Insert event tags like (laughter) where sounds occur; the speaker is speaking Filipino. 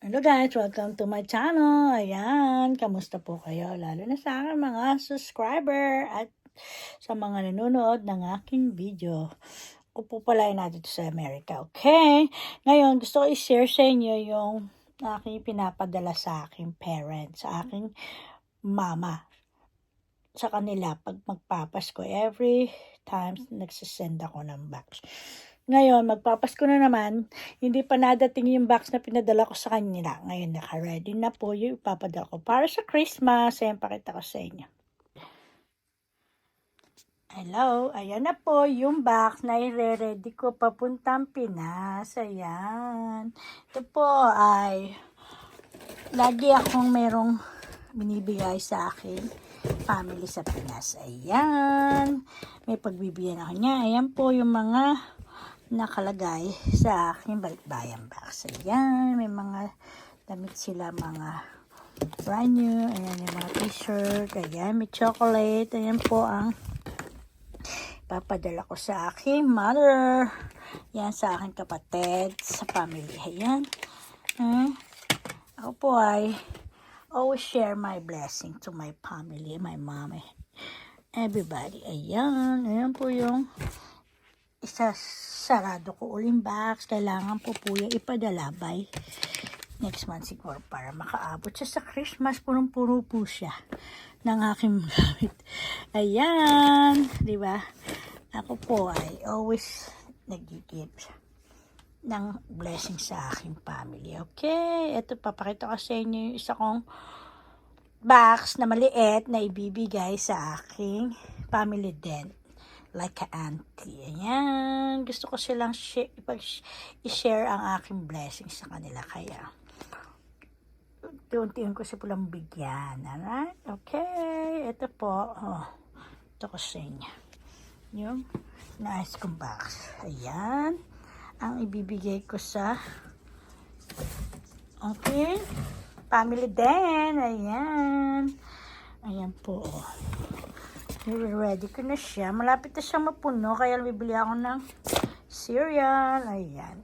Hello guys, welcome to my channel. Ayan, kamusta po kayo? Lalo na sa akin mga subscriber at sa mga nanonood ng aking video. Ay natin sa America, okay? Ngayon, gusto ko i-share sa inyo yung aking pinapadala sa aking parents, sa aking mama. Sa kanila, pag magpapasko, every time nagsisend ako ng box. Ngayon, magpapasko na naman, hindi pa nadating yung box na pinadala ko sa kanila. Ngayon, naka-ready na po yung ipapadala ko para sa Christmas. Ayan, pakita ko sa inyo. Hello, ayan na po yung box na i-ready ko papuntang Pinas. Ayan. Ito po ay lagi akong merong binibigay sa akin family sa Pinas. Ayan. May pagbibigyan ako niya. Ayan po yung mga nakalagay sa aking balikbayan box. Ayan, may mga damit sila, mga brand new. Ayan, yung mga t-shirt. Ayan, may chocolate. Ayan po ang papadala ko sa aking mother. Yan, sa aking kapatid, sa family. Ayan. Hmm. Ako po ay always share my blessing to my family, my mom, everybody. Ayan. Ayan po yung isa sarado ko uling box. Kailangan po po yung ipadala by next month siguro para makaabot siya sa Christmas. Punong-puro po siya ng aking (laughs) gamit. Ayan. Di ba? Ako po ay always nag-give ng blessing sa aking family. Okay? Ito, papakita ko sa inyo yung isa kong box na maliit na ibibigay sa aking family din like a auntie. Ayan. Gusto ko silang share, i-share ang aking blessings sa kanila. Kaya, unti-untiin ko siya pulang bigyan. Alright? Okay. Ito po. Oh, ito ko sa inyo. Yung nice kong box. Ayan. Ang ibibigay ko sa okay. Family din. Ayan. Ayan po. Ready ko na siya. Malapit na siyang mapuno. Kaya bibili ako ng cereal. Ayan.